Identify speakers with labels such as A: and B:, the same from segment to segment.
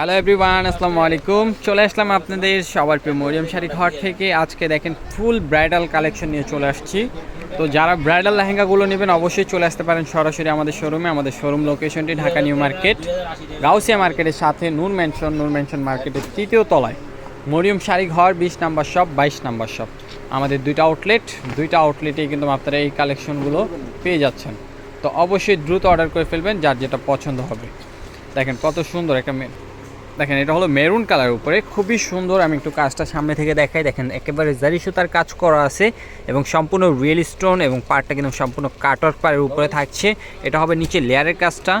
A: Hello everyone আসসালামু আলাইকুম। চলে আসলাম আপনাদের সবার প্রিয় মরিয়ম শাড়ি ঘর থেকে। আজকে দেখেন ফুল ব্রাইডাল কালেকশন নিয়ে চলে আসছি। তো যারা ব্রাইডাল লেহেঙ্গাগুলো নেবেন অবশ্যই চলে আসতে পারেন সরাসরি আমাদের শোরুমে আমাদের শোরুম লোকেশনটি ঢাকা নিউ মার্কেট, গাউসিয়া মার্কেটের সাথে নূর ম্যানশন নূর ম্যানশন মার্কেটের তৃতীয় তলায়। মরিয়ম শাড়ি ঘর, বিশ নাম্বার শপ বাইশ নাম্বার শপ আমাদের দুইটা আউটলেট দুইটা আউটলেটেই কিন্তু আপনারা এই কালেকশনগুলো পেয়ে যাচ্ছেন। তো অবশ্যই দ্রুত অর্ডার করে ফেলবেন, যার যেটা পছন্দ হবে। দেখেন কত সুন্দর একটা দেখেন, এটা হলো মেরুন কালার উপরে। খুবই সুন্দর, আমি একটু কাজটা সামনে থেকে দেখাই। দেখেন, একেবারে জারি সুতার কাজ করা আছে এবং সম্পূর্ণ রিয়েল স্টোন এবং পাড়টা কিন্তু সম্পূর্ণ কাটওয়ার্ক পাড়ের উপরে থাকছে। এটা হবে নিচে লেয়ারের কাজটা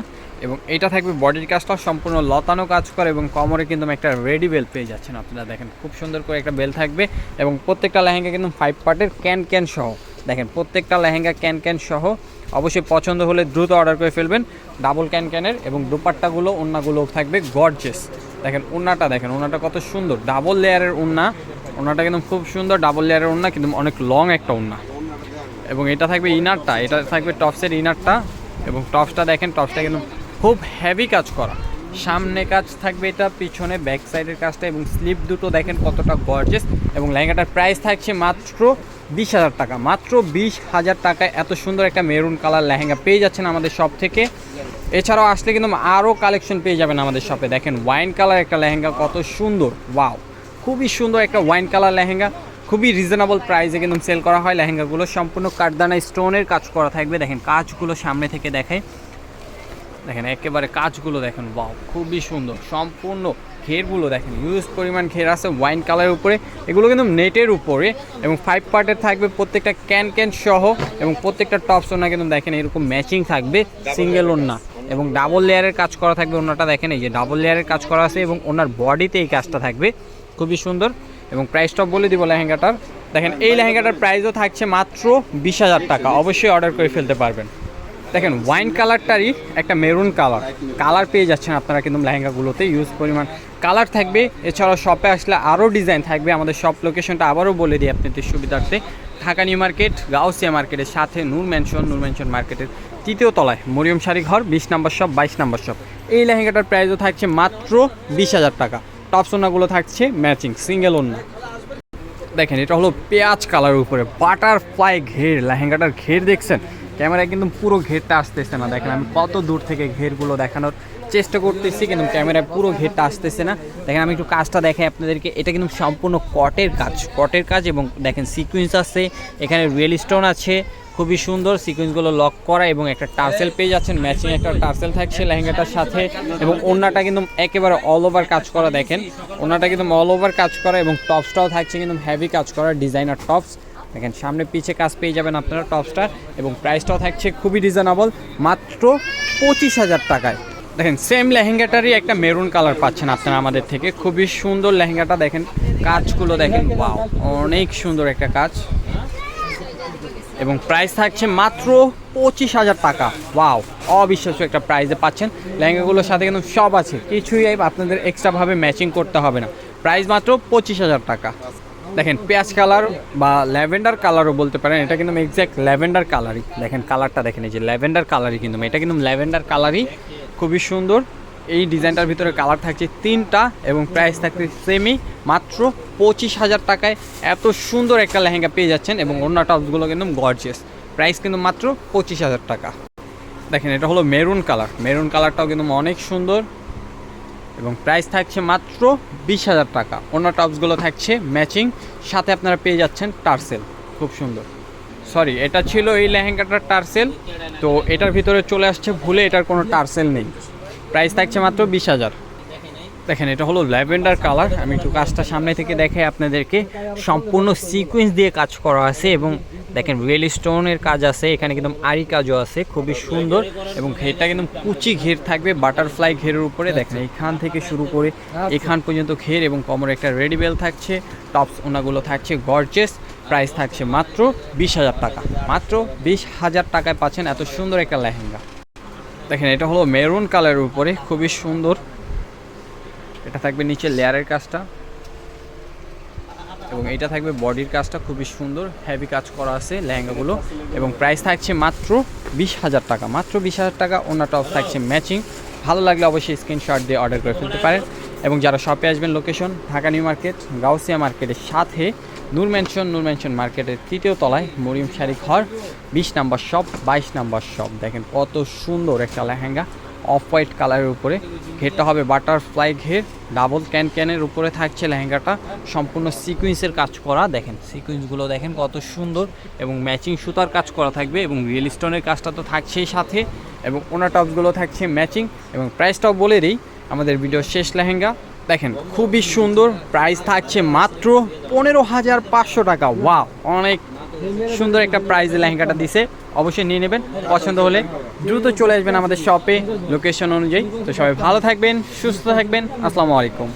A: এবং এটা থাকবে বডির কাজটা, সম্পূর্ণ লতানো কাজ করে এবং কমরে কিন্তু একটা রেডি বেল পেয়ে যাচ্ছেন আপনারা দেখেন। খুব সুন্দর করে একটা বেল থাকবে এবং প্রত্যেকটা লেহেঙ্গা কিন্তু ফাইভ পার্টের ক্যান ক্যান সহ। দেখেন, প্রত্যেকটা লেহেঙ্গা ক্যান ক্যান সহ। অবশ্যই পছন্দ হলে দ্রুত অর্ডার করে ফেলবেন। ডাবল ক্যান ক্যানের এবং দুপাট্টাগুলো ওন্নাগুলো থাকবে গর্জেস দেখেন ওন্নাটা দেখেন ওন্নাটা কত সুন্দর। ডাবল লেয়ারের ওন্না ওন্নাটা কিন্তু খুব সুন্দর ডাবল লেয়ারের ওন্না কিন্তু অনেক লং একটা ওন্না এবং এটা থাকবে ইনারটা এটা থাকবে টপসের ইনারটা এবং টপসটা দেখেন টপসটা কিন্তু খুব হেভি কাজ করা। সামনে কাজ থাকবে এটা, পিছনে ব্যাক সাইডের কাজটা এবং স্লিপ দুটো দেখেন কতটা গর্জেস এবং লেহেঙ্গাটার প্রাইস থাকছে মাত্র বিশ হাজার টাকা। মাত্র বিশ হাজার টাকায় এত সুন্দর একটা মেরুন কালার লেহেঙ্গা পেয়ে যাচ্ছেন আমাদের শপ থেকে। এছাড়াও আসলে কিন্তু আরও কালেকশন পেয়ে যাবেন আমাদের শপে দেখেন ওয়াইন কালার একটা লেহেঙ্গা কত সুন্দর ওয়াও খুবই সুন্দর একটা ওয়াইন কালার লেহেঙ্গা। খুবই রিজনেবল প্রাইসে কিন্তু সেল করা হয়। লেহেঙ্গাগুলো সম্পূর্ণ কাঠদানা স্টোনের কাজ করা থাকবে। দেখেন কাজগুলো সামনে থেকে দেখায় দেখেন একেবারে কাজগুলো দেখেন বাও খুবই সুন্দর। সম্পূর্ণ ঘেরগুলো দেখেন ইউজ পরিমাণ ঘের আছে ওয়াইন কালারের উপরে। এগুলো কিন্তু নেটের উপরে এবং ফাইভ পার্টের থাকবে প্রত্যেকটা ক্যান ক্যান সহ এবং প্রত্যেকটা টপস ওনা কিন্তু দেখেন এরকম ম্যাচিং থাকবে সিঙ্গেল ওনা এবং ডাবল লেয়ারের কাজ করা থাকবে ওনাটা দেখেন, এই যে ডাবল লেয়ারের কাজ করা আছে এবং ওনার বডিতে এই কাজটা থাকবে। খুবই সুন্দর। এবং প্রাইসটা বলে দিব লেহেঙ্গাটার। দেখেন, এই লেহেঙ্গাটার প্রাইসও থাকছে মাত্র বিশ হাজার টাকা। অবশ্যই অর্ডার করে ফেলতে পারবেন। দেখেন ওয়াইন কালারটারই একটা মেরুন কালার কালার পেয়ে যাচ্ছেন আপনারা কিন্তু লেহেঙ্গাগুলোতে ইউজ পরিমাণ কালার থাকবে। এছাড়াও শপে আসলে আরও ডিজাইন থাকবে। আমাদের শপ লোকেশনটা আবারও বলে দিই আপনাদের সুবিধার্থে। ঢাকা নিউ মার্কেট, গাউসিয়া মার্কেটের সাথে নূর ম্যানশন নূর ম্যানশন মার্কেটের তৃতীয় তলায় মরিয়ম শাড়ি ঘর, বিশ নম্বর শপ, বাইশ নম্বর শপ। এই লেহেঙ্গাটার প্রাইসও থাকছে মাত্র বিশ হাজার টাকা। টপ সোনাগুলো থাকছে ম্যাচিং সিঙ্গেল ওনা দেখেন, এটা হলো পেঁয়াজ কালারের উপরে বাটারফ্লাই ঘের, লেহেঙ্গাটার ঘের দেখছেন? ক্যামেরায় কিন্তু পুরো ঘেরটা আসতেছে না। দেখেন আমি কত দূর থেকে ঘেরগুলো দেখানোর চেষ্টা করতেছি, কিন্তু ক্যামেরায় পুরো ঘেরটা আসতেছে না। দেখেন আমি একটু কাজটা দেখাই আপনাদেরকে। এটা কিন্তু সম্পূর্ণ কটের কাজ কটের কাজ এবং দেখেন সিকুয়েন্স আছে, এখানে রিয়েল স্টোন আছে, খুবই সুন্দর সিকুয়েন্সগুলো লক করা এবং একটা টার্সেল পেয়ে যাচ্ছেন ম্যাচিং একটা টার্সেল থাকছে লেহেঙ্গাটার সাথে এবং ওড়নাটা কিন্তু একেবারে অল ওভার কাজ করা, দেখেন। ওড়নাটা কিন্তু অল ওভার কাজ করা এবং টপসটাও থাকছে, কিন্তু হ্যাভি কাজ করা ডিজাইনার টপস দেখেন, সামনে পিছে কাজ পেয়ে যাবেন আপনারা টপসটা এবং প্রাইসটাও থাকছে খুবই রিজনেবল মাত্র পঁচিশ হাজার টাকায়। দেখেন সেম লেহেঙ্গাটারই একটা মেরুন কালার পাচ্ছেন আপনারা আমাদের থেকে। খুবই সুন্দর লেহেঙ্গাটা দেখেন, কাজগুলো দেখেন ওয়াও অনেক সুন্দর একটা কাজ। এবং প্রাইস থাকছে মাত্র পঁচিশ হাজার টাকা। ওয়াও অবিশ্বাস্য একটা প্রাইসে পাচ্ছেন। লেহেঙ্গাগুলোর সাথে কিন্তু সব আছে, কিছুই আপনাদের এক্সট্রাভাবে ম্যাচিং করতে হবে না। প্রাইস মাত্র পঁচিশ হাজার টাকা। দেখেন, পেঁয়াজ কালার বা ল্যাভেন্ডার কালারও বলতে পারেন, এটা কিন্তু এক্স্যাক্ট ল্যাভেন্ডার কালারই। দেখেন, কালারটা দেখেন, এই যে ল্যাভেন্ডার কালারই কিন্তু, এটা কিন্তু ল্যাভেন্ডার কালারই, খুবই সুন্দর। এই ডিজাইনটার ভিতরে কালার থাকছে তিনটা এবং প্রাইস থাকছে সেমি মাত্র পঁচিশ হাজার টাকায়। এত সুন্দর একটা লেহেঙ্গা পেয়ে যাচ্ছেন এবং অন্য টপসগুলো কিন্তু গর্জিয়াস প্রাইস কিন্তু মাত্র পঁচিশ হাজার টাকা। দেখেন, এটা হলো মেরুন কালার মেরুন কালারটাও কিন্তু অনেক সুন্দর। এবং প্রাইস থাকছে মাত্র বিশ হাজার টাকা। অন্য টপসগুলো থাকছে ম্যাচিং সাথে আপনারা পেয়ে যাচ্ছেন টার্সেল খুব সুন্দর। সরি এটা ছিল এই লেহেঙ্গাটার টার্সেল তো এটার ভিতরে চলে আসছে ভুলে এটার কোনো টার্সেল নেই। প্রাইস থাকছে মাত্র বিশ হাজার। দেখেন, এটা হলো ল্যাভেন্ডার কালার। আমি একটু কাজটা সামনে থেকে দেখাই আপনাদেরকে সম্পূর্ণ সিকোয়েন্স দিয়ে কাজ করা আছে এবং দেখেন রিয়েল স্টোনের কাজ আছে, এখানে কিন্তু আরি কাজও আছে, খুবই সুন্দর এবং ঘেরটা কিন্তু কুচি ঘের থাকবে বাটারফ্লাই ঘেরের উপরে। দেখেন এখান থেকে শুরু করে এখান পর্যন্ত ঘের এবং কমর একটা রেডি বেল থাকছে টপস ওনাগুলো থাকছে গর্জেস প্রাইস থাকছে মাত্র বিশ হাজার টাকা। মাত্র বিশ হাজার টাকায় পাচ্ছেন এত সুন্দর একটা লেহেঙ্গা। দেখেন, এটা হলো মেরুন কালারের উপরে, খুবই সুন্দর। এটা থাকবে নিচে লেয়ারের কাজটা। এবং এটা থাকবে বডির কাজটা, খুবই সুন্দর হেভি কাজ করা আছে লেহেঙ্গাগুলো। এবং প্রাইস থাকছে মাত্র বিশ হাজার টাকা, মাত্র বিশ হাজার টাকা টপ থাকছে ম্যাচিং ভালো লাগলে অবশ্যই স্ক্রিনশট দিয়ে অর্ডার করে ফেলতে পারেন। এবং যারা শপে আসবেন location Dhaka new market, Gausia মার্কেটের সাথে নূর ম্যানশন নূর ম্যানশন মার্কেটের তৃতীয় তলায় মরিয়ম শাড়ি ঘর, বিশ নাম্বার শপ বাইশ নাম্বার শপ দেখেন কত সুন্দর একটা লেহেঙ্গা অফ হোয়াইট কালারের উপরে। ঘেরটা হবে বাটারফ্লাই ঘের, ডাবল ক্যান ক্যানের উপরে থাকছে লেহেঙ্গাটা, সম্পূর্ণ সিকুয়েন্সের কাজ করা, দেখেন সিকুয়েন্সগুলো দেখেন কত সুন্দর এবং ম্যাচিং সুতার কাজ করা থাকবে এবং রিয়েল স্টোনের কাজটা তো থাকছেই সাথে এবং ওনার টপসগুলো থাকছে ম্যাচিং এবং প্রাইসটাও বলে দিই, আমাদের ভিডিও শেষ লেহেঙ্গা, দেখেন খুবই সুন্দর, প্রাইস থাকছে মাত্র পনেরো হাজার পাঁচশো টাকা ওয়া অনেক সুন্দর একটা প্রাইজ লেহেঙ্গাটা দিছে। অবশ্যই নিয়ে নেবেন, পছন্দ হলে দ্রুত চলে আসবেন আমাদের শপে লোকেশন অনুযায়ী। তো সবাই ভালো থাকবেন, সুস্থ থাকবেন, আসসালামু আলাইকুম।